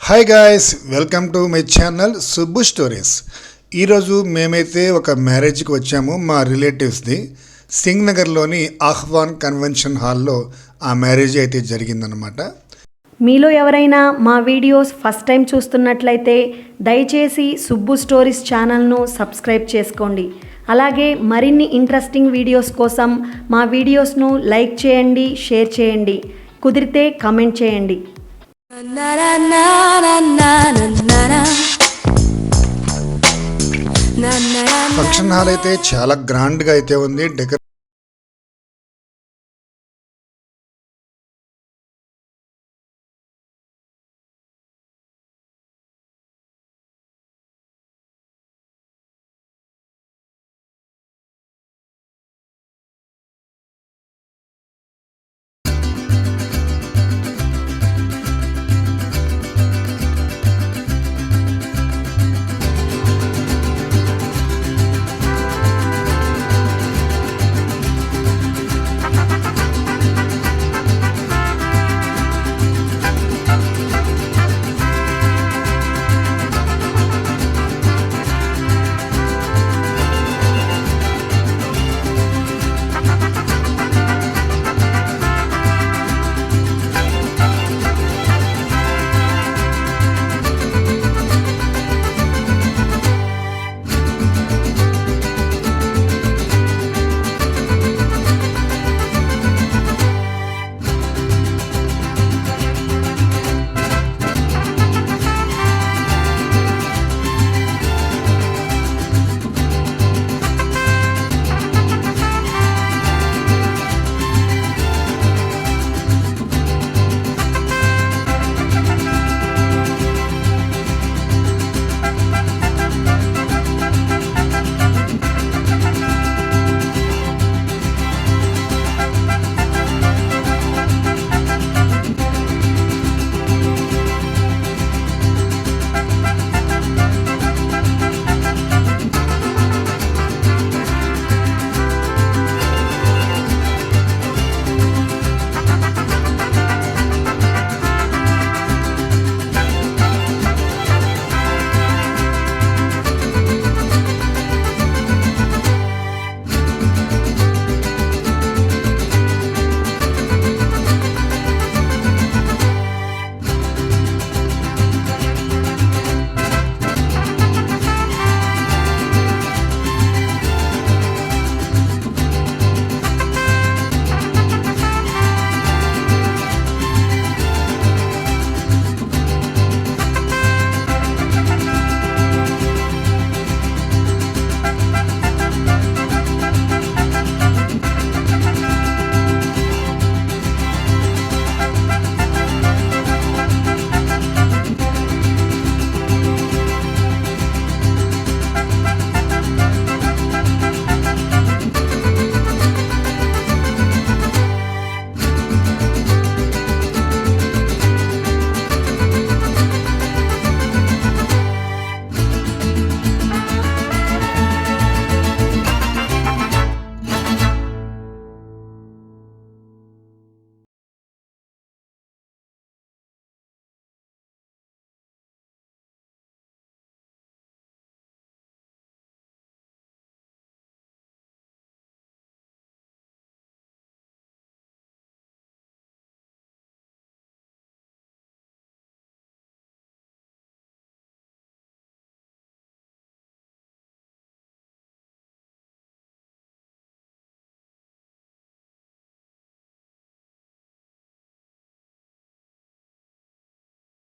Hi guys welcome to my channel Subbu stories ఈరోజు మేమైతే ఒక మ్యారేజ్కి వచ్చాము మా రిలేటివ్స్ది సింగ్ నగర్లోని ఆహ్వాన్ కన్వెన్షన్ హాల్లో ఆ మ్యారేజ్ అయితే జరిగిందనమాట మీలో ఎవరైనా మా వీడియోస్ ఫస్ట్ టైం చూస్తున్నట్లయితే దయచేసి సుబ్బు స్టోరీస్ ఛానల్ను సబ్స్క్రైబ్ చేసుకోండి. అలాగే మరిన్ని ఇంట్రెస్టింగ్ వీడియోస్ కోసం మా వీడియోస్ను లైక్ చేయండి షేర్ చేయండి కుదిరితే కమెంట్ చేయండి. Na ఫంక్షన్ హాల్ అయితే చాలా గ్రాండ్గా అయితే ఉంది. డెకరేషన్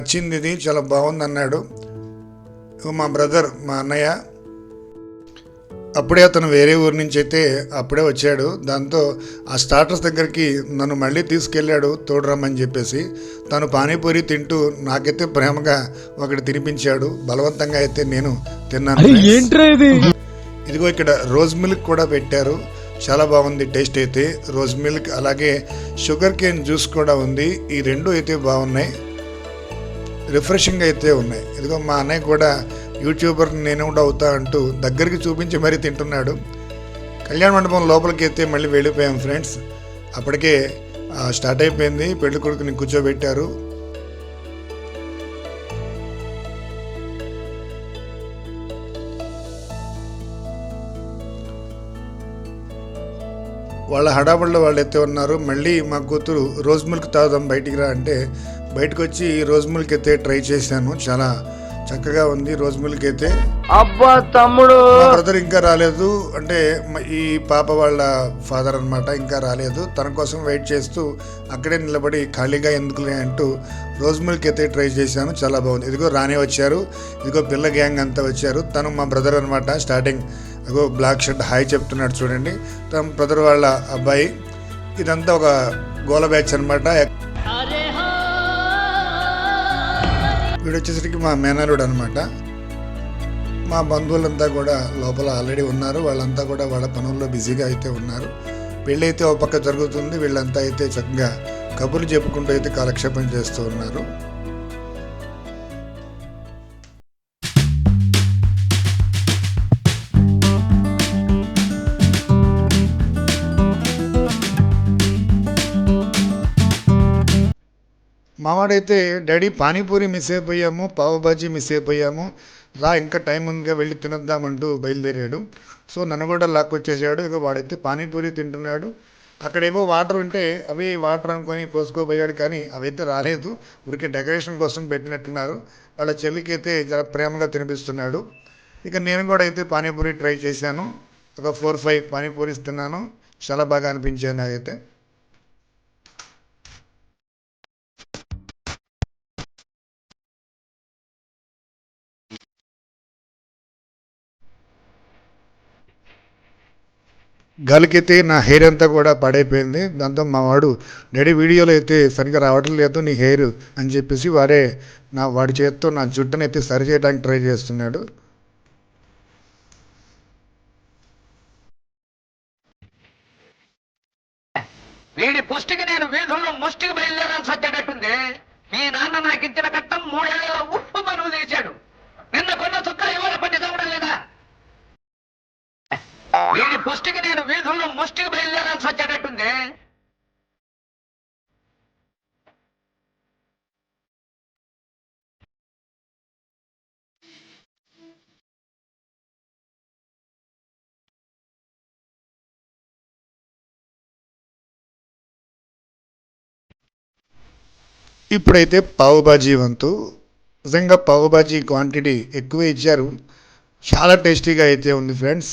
నచ్చింది ఇది చాలా బాగుంది అన్నాడు మా బ్రదర్ మా అన్నయ్య. అప్పుడే అతను వేరే ఊరి నుంచి అయితే అప్పుడే వచ్చాడు. దాంతో ఆ స్టార్టర్స్ దగ్గరికి నన్ను మళ్ళీ తీసుకెళ్ళాడు తోడు రమ్మని చెప్పేసి. తను పానీపూరి తింటూ నాకైతే ప్రేమగా ఒకటి తినిపించాడు. బలవంతంగా అయితే నేను తిన్నాను ఇదిగో ఇక్కడ రోజ్ మిల్క్ కూడా పెట్టారు. చాలా బాగుంది టేస్ట్ అయితే. రోజ్ మిల్క్ అలాగే షుగర్ కేన్ జ్యూస్ కూడా ఉంది. ఈ రెండు అయితే బాగున్నాయి. రిఫ్రెషింగ్ అయితే ఉన్నాయి. ఇదిగో మా అన్నయ్య కూడా యూట్యూబర్ నేను కూడా అవుతా అంటూ దగ్గరికి చూపించి మరీ తింటున్నాడు. కళ్యాణ మండపం లోపలికి అయితే మళ్ళీ వెళ్ళిపోయాం ఫ్రెండ్స్. అప్పటికే స్టార్ట్ అయిపోయింది. పెళ్ళి కొడుకుని కూర్చోబెట్టారు. వాళ్ళ హడాబడిలో వాళ్ళు అయితే ఉన్నారు. మళ్ళీ మా కూతురు రోజ్ మిల్క్ తాగుదాం బయటికి రా అంటే బయటకు వచ్చి రోజ్ మిల్క్ అయితే ట్రై చేశాను. చాలా చక్కగా ఉంది రోజ్ మిల్క్ అయితే. అబ్బా తమ్ముడు! బ్రదర్ ఇంకా రాలేదు. అంటే ఈ పాప వాళ్ళ ఫాదర్ అన్నమాట ఇంకా రాలేదు. తన కోసం వెయిట్ చేస్తూ అక్కడే నిలబడి ఖాళీగా ఎందుకులే అంటూ రోజ్ మిల్క్ అయితే ట్రై చేశాను. చాలా బాగుంది. ఇదిగో రానే వచ్చారు. ఇదిగో పిల్ల గ్యాంగ్ అంతా వచ్చారు. తను మా బ్రదర్ అనమాట స్టార్టింగ్ అదిగో బ్లాక్ షర్ట్ హాయ్ చెప్తున్నాడు చూడండి. తన బ్రదర్ వాళ్ళ అబ్బాయి. ఇదంతా ఒక గోల బ్యాచ్ అనమాట వీడు వచ్చేసరికి మా మేనలుడు అనమాట మా బంధువులంతా కూడా లోపల ఆల్రెడీ ఉన్నారు. వాళ్ళంతా కూడా వాళ్ళ పనుల్లో బిజీగా అయితే ఉన్నారు. వీళ్ళైతే ఒక పక్క జరుగుతుంది. వీళ్ళంతా అయితే చక్కగా కబుర్లు చెప్పుకుంటూ అయితే కాలక్షేపం చేస్తూ ఉన్నారు. మావాడైతే డాడీ పానీపూరి మిస్ అయిపోయాము పావు బాజీ మిస్ అయిపోయాము. రా ఇంకా టైం ఉందిగా వెళ్ళి తినొద్దామంటూ బయలుదేరాడు. సో నన్ను కూడా లాక్కొచ్చేసాడు. ఇక వాడైతే పానీపూరి తింటున్నాడు. అక్కడేమో వాటర్ ఉంటే అవి వాటర్ అనుకొని పోసుకోపోయాడు కానీ అవైతే రాలేదు. ఊరికే డెకరేషన్ కోసం పెట్టినట్టున్నారు. వాళ్ళ చెల్లికి అయితే చాలా ప్రేమగా తినిపిస్తున్నాడు. ఇక నేను కూడా అయితే పానీపూరి ట్రై చేశాను. ఒక ఫోర్ ఫైవ్ పానీపూరి తిన్నాను. చాలా బాగా అనిపించాను నాకైతే. గలికితే నా హెయిర్ అంతా కూడా పాడైపోయింది. దాంతో మా వాడు డాడీ వీడియోలో అయితే సరిగ్గా రావటం లేదు నీ హెయిర్ అని చెప్పేసి వాడే నా వాడి చేతితో నా జుట్టును అయితే సరి చేయడానికి ట్రై చేస్తున్నాడు. వీడి పుష్టికి నేను వీధుల్లో ముష్టికి బయలుదేరాల్సి వచ్చేటట్టుంది. మీ నాన్న నాకు ఇచ్చిన కట్టం మూడేళ్ళ ఉప్పు మనువు చేశాడు నిన్న కొన్న చుక్క ఇవాళ పట్టి తవ్వడం లేదా వీడి పుష్టికి నేను వీధుల్లో ముష్టికి బయలుదేరాల్సి వచ్చేటట్టుంది ఇప్పుడైతే పావుబాజీ వంతు. నిజంగా పావుబాజీ క్వాంటిటీ ఎక్కువ ఇచ్చారు. చాలా టేస్టీగా అయితే ఉంది ఫ్రెండ్స్.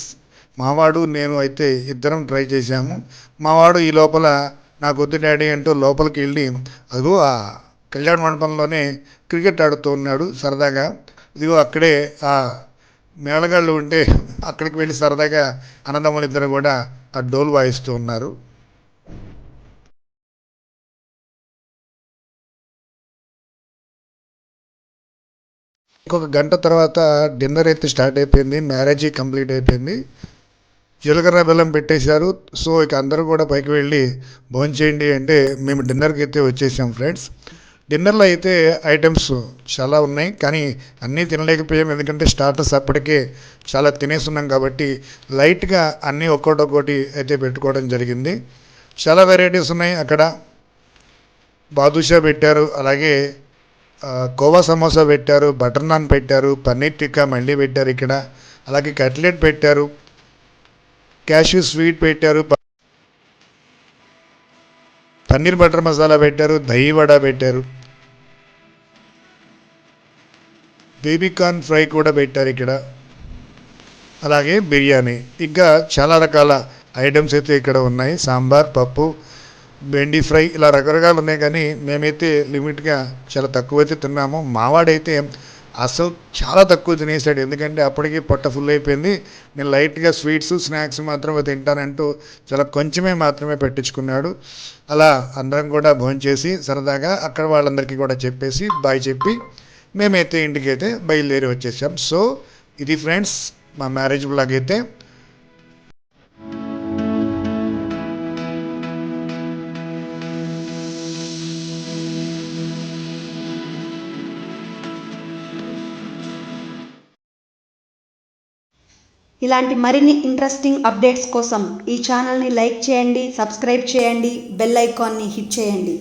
మావాడు నేను అయితే ఇద్దరం ట్రై చేశాము. మావాడు ఈ లోపల నా వద్దు డాడీ అంటూ లోపలికి వెళ్ళి అదిగో ఆ కళ్యాణ మండపంలోనే క్రికెట్ ఆడుతూ ఉన్నాడు సరదాగా. ఇదిగో అక్కడే ఆ మేళగాళ్ళు ఉంటే అక్కడికి వెళ్ళి సరదాగా అన్నదమ్ములు ఇద్దరు కూడా ఆ డోల్ వాయిస్తూ ఉన్నారు. ఇంకొక గంట తర్వాత డిన్నర్ అయితే స్టార్ట్ అయిపోయింది. మ్యారేజ్ కంప్లీట్ అయిపోయింది. జీలకర్ర బెల్లం పెట్టేశారు. సో ఇక అందరూ కూడా పైకి వెళ్ళి భోంచేయండి అంటే మేము డిన్నర్కి అయితే వచ్చేసాం ఫ్రెండ్స్. డిన్నర్లో అయితే ఐటమ్స్ చాలా ఉన్నాయి. కానీ అన్నీ తినలేకపోయాం. ఎందుకంటే స్టార్టర్స్ అప్పటికే చాలా తినేస్తున్నాం కాబట్టి లైట్గా అన్నీ ఒక్కోటి అయితే పెట్టుకోవడం జరిగింది. చాలా వెరైటీస్ ఉన్నాయి. అక్కడ బాదుషా పెట్టారు. అలాగే కోవా సమోసా పెట్టారు. బటర్ నాన్ పెట్టారు. పన్నీర్ టిక్కా మళ్ళీ పెట్టారు ఇక్కడ. అలాగే కట్లెట్ పెట్టారు. క్యాష్యూ స్వీట్ పెట్టారు పన్నీర్ బటర్ మసాలా పెట్టారు దహి వడ పెట్టారు. బేబీకార్న్ ఫ్రై కూడా పెట్టారు ఇక్కడ. అలాగే బిర్యానీ. ఇంకా చాలా రకాల ఐటమ్స్ అయితే ఇక్కడ ఉన్నాయి. సాంబార్ పప్పు బెండి ఫ్రై ఇలా రకరకాలు ఉన్నాయి కానీ మేమైతే లిమిట్గా చాలా తక్కువ అయితే తిన్నాము. మావాడైతే అసలు చాలా తక్కువ తినేసాడు. ఎందుకంటే అప్పటికి పొట్ట ఫుల్ అయిపోయింది. నేను లైట్గా స్వీట్స్ స్నాక్స్ మాత్రమే తింటానంటూ చాలా కొంచెమే మాత్రమే పెట్టించుకున్నాడు. అలా అందరం కూడా భోంచేసి సరదాగా అక్కడ వాళ్ళందరికీ కూడా చెప్పేసి బాయ్ చెప్పి మేమైతే ఇంటికైతే బయలుదేరి వచ్చేసాం. సో ఇది ఫ్రెండ్స్ మా మ్యారేజ్ బ్లాగ్ అయితే ఇలాంటి మరిన్ని ఇంట్రెస్టింగ్ అప్డేట్స్ కోసం ఈ ఛానల్ని లైక్ చేయండి సబ్స్క్రైబ్ చేయండి బెల్ ఐకాన్ని హిట్ చేయండి.